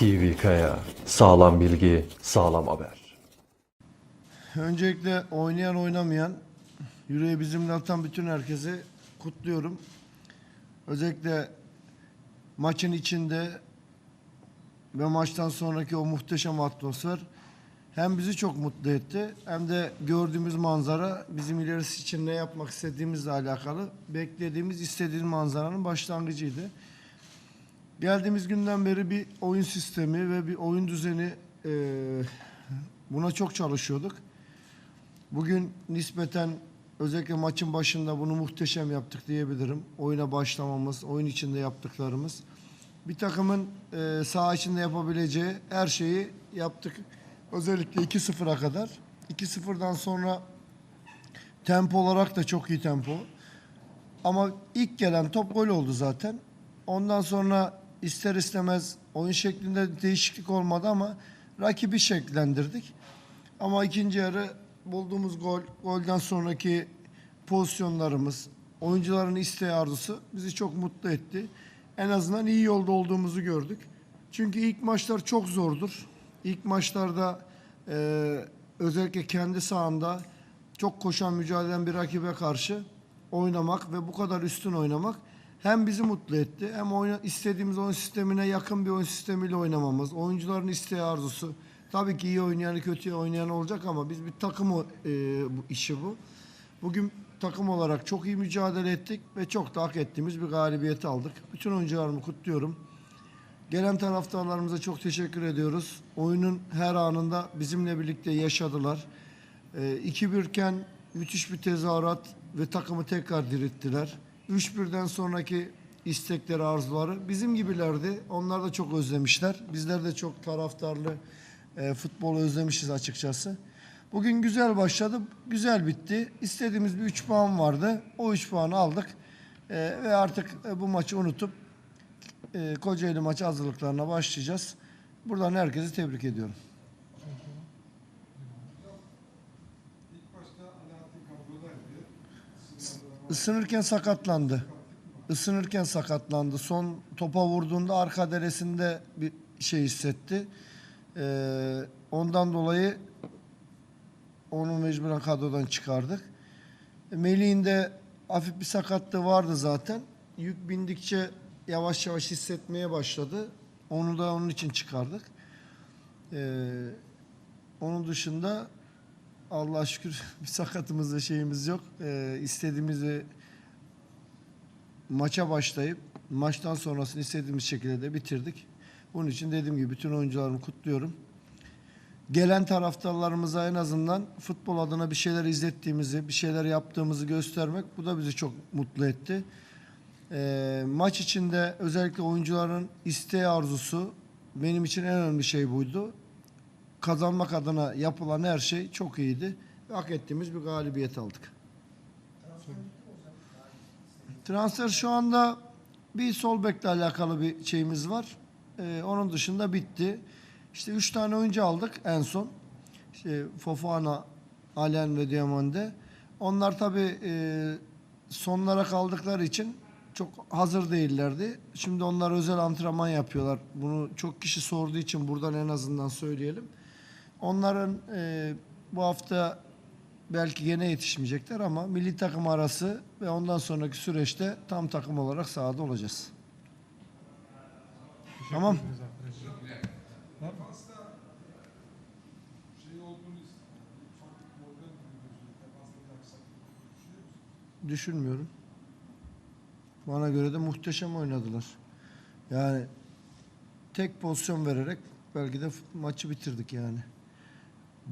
TV Kaya. Sağlam bilgi, sağlam haber. Öncelikle oynayan oynamayan, yüreği bizimle atan bütün herkese kutluyorum. Özellikle maçın içinde ve maçtan sonraki o muhteşem atmosfer hem bizi çok mutlu etti hem de gördüğümüz manzara bizim ilerisi için ne yapmak istediğimizle alakalı beklediğimiz, istediğimiz manzaranın başlangıcıydı. Geldiğimiz günden beri bir oyun sistemi ve bir oyun düzeni eee, buna çok çalışıyorduk. Bugün nispeten özellikle maçın başında bunu muhteşem yaptık diyebilirim. Oyuna başlamamız, oyun içinde yaptıklarımız. Bir takımın e, saha içinde yapabileceği her şeyi yaptık. Özellikle 2-0'a kadar. 2-0'dan sonra tempo olarak da çok iyi tempo. Ama ilk gelen top gol oldu zaten. Ondan sonra ister istemez oyun şeklinde değişiklik olmadı ama rakibi şekillendirdik. Ama ikinci yarı bulduğumuz gol, golden sonraki pozisyonlarımız, oyuncuların isteği arzusu bizi çok mutlu etti. En azından iyi yolda olduğumuzu gördük. Çünkü ilk maçlar çok zordur. İlk maçlarda e, özellikle kendi sahanda çok koşan mücadele eden bir rakibe karşı oynamak ve bu kadar üstün oynamak hem bizi mutlu etti hem oyna, istediğimiz oyun sistemine yakın bir oyun sistemiyle oynamamız, oyuncuların isteği arzusu. Tabii ki iyi oynayanı kötü oynayan olacak ama biz bir takım e, bu işi bu. Bugün takım olarak çok iyi mücadele ettik ve çok da hak ettiğimiz bir galibiyet aldık. Bütün oyuncularımı kutluyorum. Gelen taraftarlarımıza çok teşekkür ediyoruz. Oyunun her anında bizimle birlikte yaşadılar. Ee, 2-1 iken müthiş bir tezahürat ve takımı tekrar dirilttiler. 3-1'den sonraki istekleri, arzuları bizim gibilerdi. Onlar da çok özlemişler. Bizler de çok taraftarlı e, futbolu özlemişiz açıkçası. Bugün güzel başladı, güzel bitti. İstediğimiz bir 3 puan vardı. O 3 puanı aldık. E, ve artık e, bu maçı unutup e, Kocaeli maçı hazırlıklarına başlayacağız. Buradan herkesi tebrik ediyorum. Isınırken sakatlandı. Isınırken sakatlandı. Son topa vurduğunda arka deresinde bir şey hissetti. Ee, ondan dolayı onu mecburen kadrodan çıkardık. Melih'in de hafif bir sakatlığı vardı zaten. Yük bindikçe yavaş yavaş hissetmeye başladı. Onu da onun için çıkardık. Ee, onun dışında Allah'a şükür bir sakatımız da şeyimiz yok. Ee, istediğimizi maça başlayıp maçtan sonrasını istediğimiz şekilde de bitirdik. Bunun için dediğim gibi bütün oyuncularımı kutluyorum. Gelen taraftarlarımıza en azından futbol adına bir şeyler izlettiğimizi, bir şeyler yaptığımızı göstermek bu da bizi çok mutlu etti. Ee, maç içinde özellikle oyuncuların isteği arzusu benim için en önemli şey buydu. Kazanmak adına yapılan her şey çok iyiydi. Hak ettiğimiz bir galibiyet aldık. Transfer şu anda bir sol bekle alakalı bir şeyimiz var. Ee, onun dışında bitti. İşte üç tane oyuncu aldık en son. İşte Fofana, Alen ve Diamande. Onlar tabii e, sonlara kaldıkları için çok hazır değillerdi. Şimdi onlar özel antrenman yapıyorlar. Bunu çok kişi sorduğu için buradan en azından söyleyelim. Onların e, bu hafta belki gene yetişmeyecekler ama milli takım arası ve ondan sonraki süreçte tam takım olarak sahada olacağız. Tamam. Düşünmüyorum. Bana göre de muhteşem oynadılar. Yani tek pozisyon vererek belki de maçı bitirdik yani.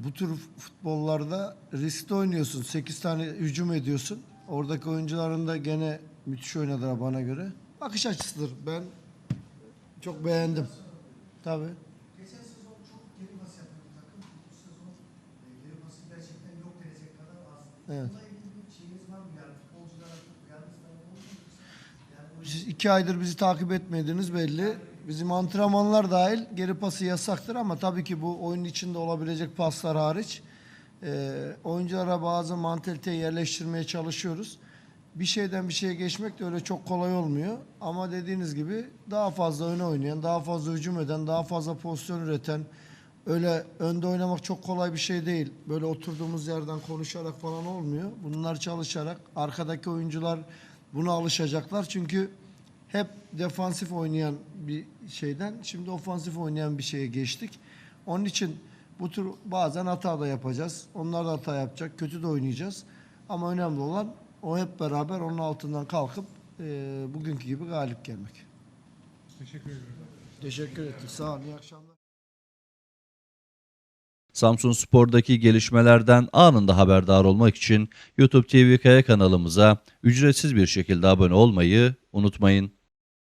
Bu tür futbollarda riskli oynuyorsun. 8 tane hücum ediyorsun. Oradaki oyuncuların da gene müthiş oynadılar bana göre. Bakış açısıdır. Ben çok beğendim. Tabii. Geçen sezon çok geri pas yapan bir takım. Bu sezon e, geri pası gerçekten yok denecek kadar az. Evet. Bununla ilgili bir şeyiniz var mı? Yani futbolculara çok yalnız falan olmuyor mu? Yani bu Siz iki aydır bizi takip etmediğiniz belli. Bizim antrenmanlar dahil geri pası yasaktır ama tabii ki bu oyunun içinde olabilecek paslar hariç e, oyunculara bazı mantaliteyi yerleştirmeye çalışıyoruz. bir şeyden bir şeye geçmek de öyle çok kolay olmuyor. Ama dediğiniz gibi daha fazla öne oynayan, daha fazla hücum eden, daha fazla pozisyon üreten, öyle önde oynamak çok kolay bir şey değil. Böyle oturduğumuz yerden konuşarak falan olmuyor. Bunlar çalışarak, arkadaki oyuncular buna alışacaklar. Çünkü hep defansif oynayan bir şeyden şimdi ofansif oynayan bir şeye geçtik. Onun için bu tür bazen hata da yapacağız. Onlar da hata yapacak. Kötü de oynayacağız. Ama önemli olan o hep beraber onun altından kalkıp e, bugünkü gibi galip gelmek. Teşekkür ederim. Teşekkür ettim. Sağ olun. İyi akşamlar. Samsun Spor'daki gelişmelerden anında haberdar olmak için YouTube TV Kaya kanalımıza ücretsiz bir şekilde abone olmayı unutmayın.